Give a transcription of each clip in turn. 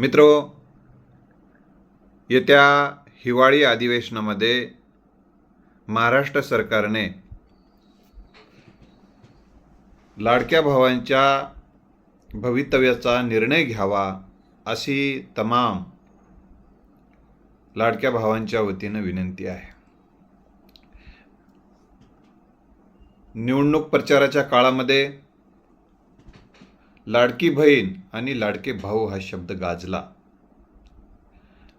मित्रो येत्या हिवाळी अधिवेशनामध्ये महाराष्ट्र सरकारने लाडक्या भावांच्या भवितव्याचा निर्णय घ्यावा अशी तमाम लाडक्या भावांच्या वतीनं विनंती आहे. निवडणूक प्रचाराच्या काळामध्ये लाडकी बहीण आणि लाडके भाऊ हा शब्द गाजला.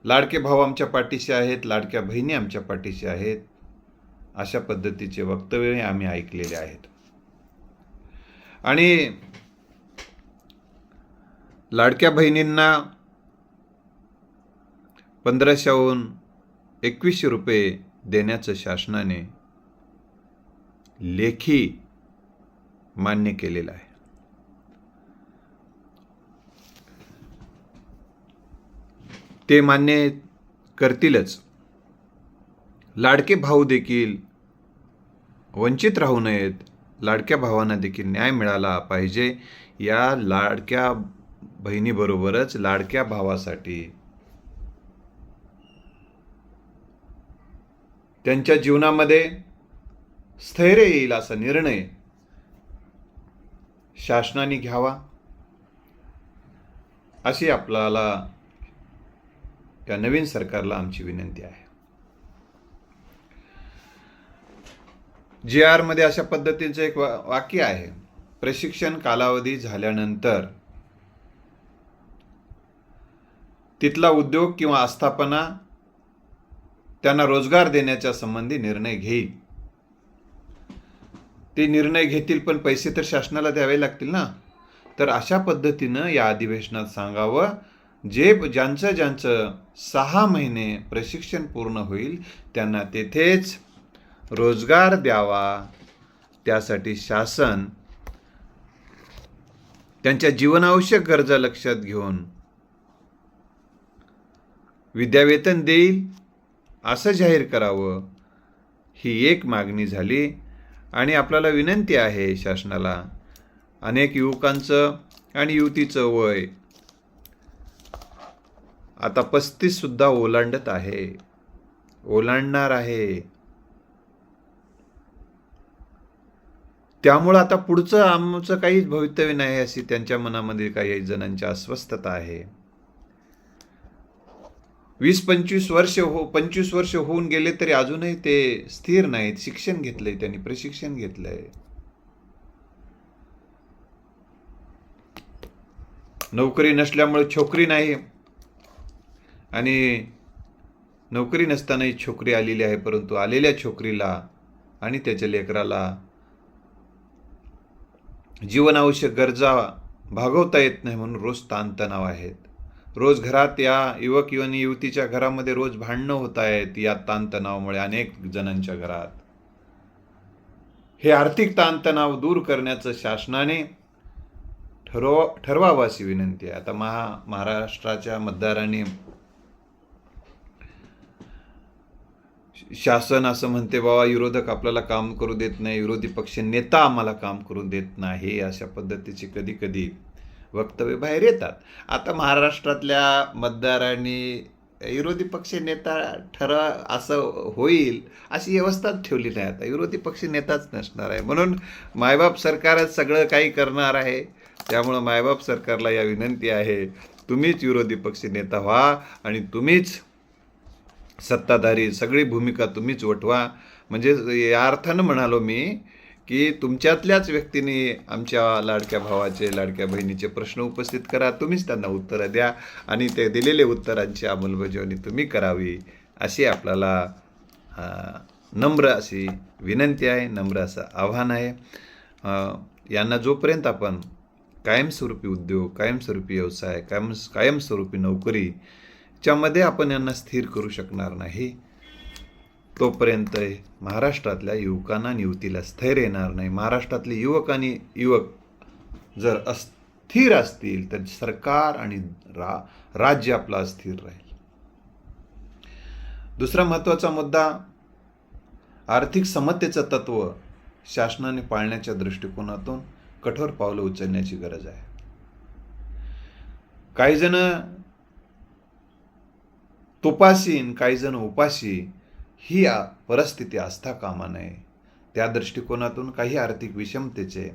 लाडके भाऊ आमच्या पाठीशी आहेत लाडक्या बहिणी आमच्या पाठीशी आहेत अशा पद्धतीचे वक्तव्य आम्ही ऐकलेले आहेत. आणि लाडक्या बहिणींना पंधराशेहून एकवीसशे रुपये देण्याचं शासनाने लेखी मान्य केलेलं आहे. ते मान्य करतीलच. लाडके भाऊ देखील वंचित राहू नयेत. लाडक्या भावांना देखील न्याय मिळाला पाहिजे. या लाडक्या बहिणीबरोबरच लाडक्या भावासाठी त्यांच्या जीवनामध्ये स्थैर्य येईल असा निर्णय शासनाने घ्यावा. अशी आपल्याला या नवीन सरकारला आमची विनंती आहे. जी आरमध्ये अशा पद्धतीचं एक वाक्य आहे. प्रशिक्षण कालावधी झाल्यानंतर तिथला उद्योग किंवा आस्थापना त्यांना रोजगार देण्याच्या संबंधी निर्णय घेईल. ते निर्णय घेतील पण पैसे तर शासनाला द्यावे लागतील ना? तर अशा पद्धतीनं या अधिवेशनात सांगावं. जे ज्यांचं ज्यांचं सहा महिने प्रशिक्षण पूर्ण होईल त्यांना तेथेच रोजगार द्यावा. त्यासाठी शासन त्यांच्या जीवनावश्यक गरजा लक्षात घेऊन विद्यावेतन देईल असं जाहीर करावं ही एक मागणी झाली. आणि आपल्याला विनंती आहे शासनाला अनेक युवकांचं आणि युवतीचं वय आता पस्तीस सुद्धा ओलांडत आहे. ओलांडणार आहे. त्यामुळं आता पुढचं आमचं काहीच भवितव्य नाही अशी त्यांच्या मनामध्ये काही जणांची अस्वस्थता आहे. वीस पंचवीस वर्ष हो पंचवीस वर्ष होऊन गेले तरी अजूनही ते स्थिर नाहीत. शिक्षण घेतलंय त्यांनी प्रशिक्षण घेतलंय. नोकरी नसल्यामुळे छोकरी नाही. आणि नोकरी नसतानाही छोकरी आलेली आहे परंतु आलेल्या छोकरीला आणि त्याच्या लेकराला जीवनावश्यक गरजा भागवता येत नाही म्हणून रोज ताणतणाव आहेत. रोज घरात या युवक आणि युवतीच्या घरामध्ये रोज भांडणं होत आहेत या ताणतणावामुळे अनेक जणांच्या घरात. हे आर्थिक ताणतणाव दूर करण्याचं शासनाने ठरव ठरवावं अशी विनंती आहे. आता महा महाराष्ट्राच्या मतदारांनी शासन असं म्हणते बाबा विरोधक आपल्याला काम करू देत नाही विरोधी पक्ष नेता आम्हाला काम करू देत नाही अशा पद्धतीची कधी कधी वक्तव्य बाहेर येतात. आता महाराष्ट्रातल्या मतदारांनी विरोधी पक्ष नेता ठरा असं होईल अशी व्यवस्थाच ठेवली नाही आता विरोधी पक्ष नेताच नसणार आहे. म्हणून मायबाप सरकारच सगळं काही करणार आहे. त्यामुळं मायबाप सरकारला या विनंती आहे तुम्हीच विरोधी पक्ष नेता व्हा आणि तुम्हीच सत्ताधारी सगळी भूमिका तुम्हीच वठवा. म्हणजे या अर्थानं म्हणालो मी की तुमच्यातल्याच व्यक्तीने आमच्या लाडक्या भावाचे लाडक्या बहिणीचे प्रश्न उपस्थित करा. तुम्हीच त्यांना उत्तरं द्या आणि ते दिलेले उत्तरांची अंमलबजावणी तुम्ही करावी अशी आपल्याला नम्र अशी विनंती आहे नम्र असं आव्हान आहे. यांना जोपर्यंत आपण कायमस्वरूपी उद्योग कायमस्वरूपी व्यवसाय कायम कायमस्वरूपी नोकरी च्यामध्ये आपण यांना स्थिर करू शकणार नाही तोपर्यंत महाराष्ट्रातल्या युवकांना नियुतीला युवतीला स्थैर्य येणार नाही. महाराष्ट्रातले युवक आणि युवक जर अस्थिर असतील तर सरकार आणि रा राज्य आपलं अस्थिर राहील. दुसरा महत्त्वाचा मुद्दा आर्थिक समतेचं तत्व शासनाने पाळण्याच्या दृष्टिकोनातून कठोर पावलं उचलण्याची गरज आहे. काही जण तुपासीन काही जण उपाशी ही परिस्थिती असता कामा नये त्या दृष्टिकोनातून काही आर्थिक विषमतेचे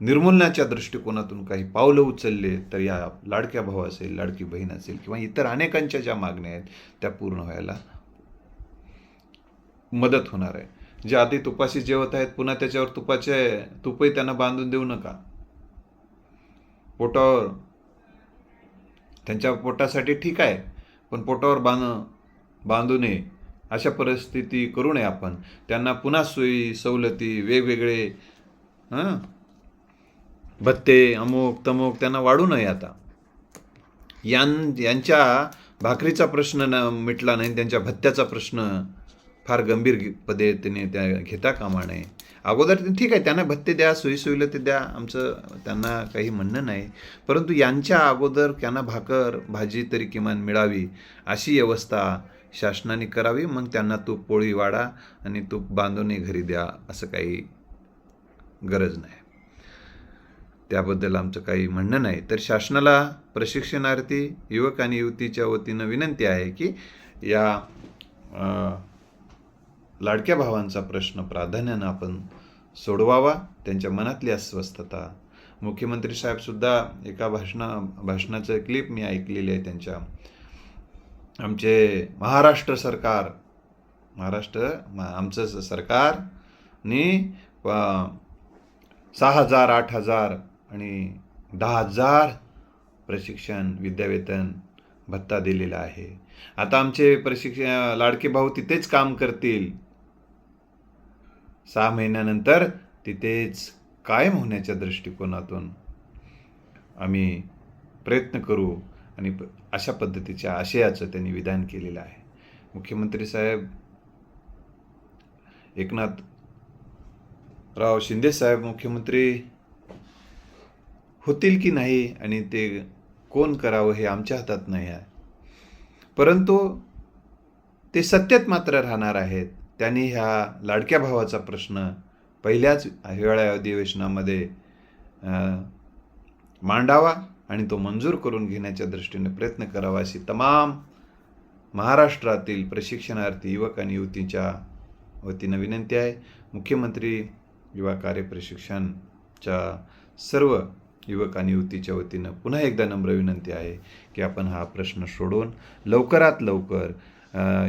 निर्मूलनाच्या दृष्टिकोनातून काही पावलं उचलले तर या लाडक्या भाऊ असेल लाडकी बहीण असेल किंवा इतर अनेकांच्या ज्या मागण्या आहेत त्या पूर्ण व्हायला मदत होणार आहे. जे आधी तुपाशी जेवत आहेत पुन्हा त्याच्यावर तुपाचे तुपही त्यांना बांधून देऊ नका. पोटावर त्यांच्या पोटासाठी ठीक आहे. पण पोटावर बांध बांधू नये. अशा परिस्थिती करू नये आपण. त्यांना पुन्हा सोयी सवलती वेगवेगळे हां? भत्ते अमुक तमुक त्यांना वाढू नये आता. यां यांच्या भाकरीचा प्रश्न न मिटला नाही त्यांच्या भत्त्याचा प्रश्न फार गंभीर पद्धतीने त्या घेता कामा नये. अगोदर ठीक आहे त्यांना भत्ते द्या सोयीसुविधा द्या आमचं त्यांना काही म्हणणं नाही. परंतु यांच्या अगोदर त्यांना भाकर भाजी तरी किमान मिळावी अशी व्यवस्था शासनाने करावी मग त्यांना तूप पोळी वाढा आणि तूप बांधूनही घरी द्या असं काही गरज नाही. त्याबद्दल आमचं काही म्हणणं नाही. तर शासनाला प्रशिक्षणार्थी युवक आणि युवतीच्या वतीनं विनंती आहे की या लाडक्या भावांचा प्रश्न प्राधान्यानं आपण सोडवावा त्यांच्या मनातली अस्वस्थता. मुख्यमंत्री साहेबसुद्धा एका भाषणा भाषणाचं क्लिप मी ऐकलेली आहे त्यांच्या. आमचे महाराष्ट्र सरकार महाराष्ट्र आमचं स- सरकारने सहा हजार आठ हजार आणि दहा हजार प्रशिक्षण विद्यावेतन भत्ता दिलेला आहे. आता आमचे प्रशिक्षण लाडके भाऊ तिथेच काम करतील. सहा महिन्यानंतर तिथेच कायम होण्याच्या दृष्टिकोनातून आम्ही प्रयत्न करू आणि अशा पद्धतीच्या आशयाचं त्यांनी विधान केलेलं आहे. मुख्यमंत्री साहेब एकनाथ राव शिंदे साहेब मुख्यमंत्री होतील की नाही आणि ते कोण करावं हे आमच्या हातात नाही आहे. परंतु ते सत्यात मात्र राहणार आहेत. त्यांनी ह्या लाडक्या भावाचा प्रश्न पहिल्याच हिवाळ्या अधिवेशनामध्ये मांडावा आणि तो मंजूर करून घेण्याच्या दृष्टीने प्रयत्न करावा अशी तमाम महाराष्ट्रातील प्रशिक्षणार्थी युवक आणि युवतीच्या वतीनं विनंती आहे. मुख्यमंत्री युवा कार्य प्रशिक्षणच्या सर्व युवक आणि युवतीच्या वतीनं पुन्हा एकदा नम्र विनंती आहे की आपण हा प्रश्न सोडून लवकरात लवकर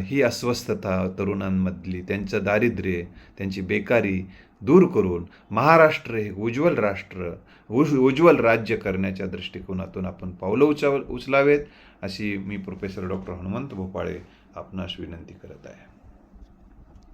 ही अस्वस्थता तरुणांमधली त्यांचं दारिद्र्य त्यांची बेकारी दूर करून महाराष्ट्र हे उज्ज्वल राष्ट्र उज उज्ज्वल राज्य करण्याच्या दृष्टिकोनातून आपण पावलं उचल उचलावेत अशी मी प्रोफेसर डॉक्टर हनुमंत भोपाळे आपणास विनंती करत आहे.